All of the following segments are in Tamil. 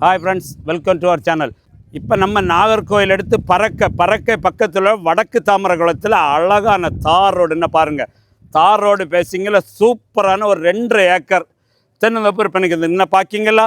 Hi friends welcome to our channel இப்போ நம்ம நாகர்கோயில் எடுத்து பறக்க பறக்க பக்கத்தில் வடக்கு தாமரகுளத்தில் அழகான தார் ரோடுன்னு பாருங்கள் தார் ரோடு பேசிங்கள சூப்பரான ஒரு ரெண்டரை ஏக்கர் தென்னந்தோப்பு விற்பனைக்கு இன்னும் பார்க்கிங்களா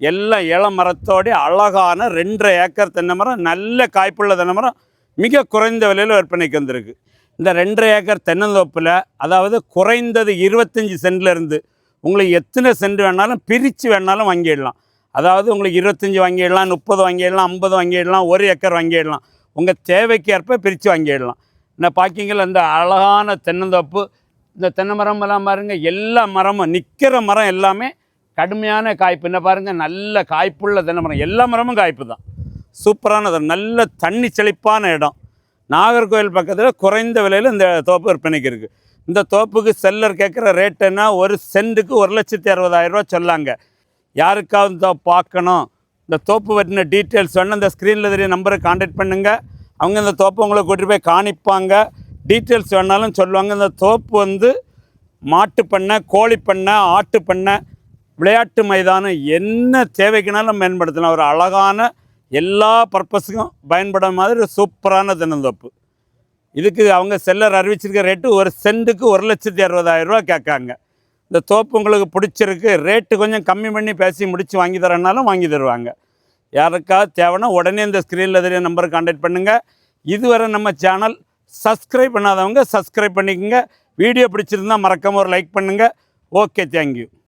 எல்லாம் இளம் மரத்தோடைய அழகான ரெண்டரை ஏக்கர் தென்னை மரம் நல்ல காய்ப்புள்ள தென்னை மரம் மிக குறைந்த விலையில் விற்பனைக்கு வந்திருக்கு. இந்த ரெண்டரை ஏக்கர் தென்னந்தோப்பில் அதாவது குறைந்தது இருபத்தஞ்சி சென்ட்லேருந்து உங்களுக்கு எத்தனை சென்ட் வேணாலும் பிரித்து வேணாலும் வாங்கிடலாம். அதாவது உங்களுக்கு இருபத்தஞ்சி வாங்கிடலாம் முப்பது வாங்கிடலாம் ஐம்பது வாங்கிடலாம் ஒரு ஏக்கர் வாங்கிடலாம். உங்கள் தேவைக்கு ஏற்ப பிரித்து வாங்கிடலாம். இந்த பார்க்கிங்கில் இந்த அழகான தென்னந்தோப்பு இந்த தென்னை மரம் எல்லாம் பாருங்க எல்லா மரமும் நிற்கிற மரம் எல்லாமே கடுமையான காய்ப்பு. என்ன பாருங்கள் நல்ல காய்ப்புள்ள தென்னை மரம். எல்லா மரமும் காய்ப்பு தான். சூப்பரானது நல்ல தண்ணி செழிப்பான இடம். நாகர்கோவில் பக்கத்தில் குறைந்த விலையில் இந்த தோப்பு விற்பனைக்கு இருக்குது இந்த தோப்புக்கு செல்லர் கேட்குற ரேட் என்ன? ஒரு சென்ட்டுக்கு ஒரு லட்சத்தி அறுபதாயிரம் ரூபா சொல்லாங்க. யாருக்காவது இந்த பார்க்கணும். இந்த தோப்பு பற்றின டீட்டெயில்ஸ் வேணும் இந்த ஸ்க்ரீனில் தெரிய நம்பரை காண்டாக்ட் பண்ணுங்கள் அவங்க இந்த தோப்பு உங்களை கூட்டிகிட்டு போய் காணிப்பாங்க. டீட்டெயில்ஸ் வேணாலும் சொல்லுவாங்க. இந்த தோப்பு வந்து மாட்டு பண்ணை கோழி பண்ணை ஆட்டு பண்ணை விளையாட்டு மைதானம் என்ன தேவைக்குனாலும் பயன்படுத்தலாம். ஒரு அழகான எல்லா பர்பஸுக்கும் பயன்படுற மாதிரி ஒரு சூப்பரான தினந்தோப்பு இதுக்கு அவங்க செல்லர் அறிவிச்சிருக்க ரேட்டு ஒரு சென்ட்டுக்கு ஒரு லட்சத்தி அறுபதாயிரம் ரூபா கேட்காங்க. இந்த தோப்பு உங்களுக்கு பிடிச்சிருக்கு ரேட்டு கொஞ்சம் கம்மி பண்ணி பேசி முடித்து வாங்கி தரேன்னாலும் வாங்கி தருவாங்க. யாருக்காவது தேவைன்னா உடனே இந்த ஸ்க்ரீனில் தெரிய நம்பருக்கு கான்டாக்ட் பண்ணுங்கள் இதுவரை நம்ம சேனல் சப்ஸ்கிரைப் பண்ணாதவங்க சப்ஸ்கிரைப் பண்ணிக்கோங்க. வீடியோ பிடிச்சிருந்தா மறக்காமல் ஒரு லைக் பண்ணுங்கள் ஓகே தேங்க்யூ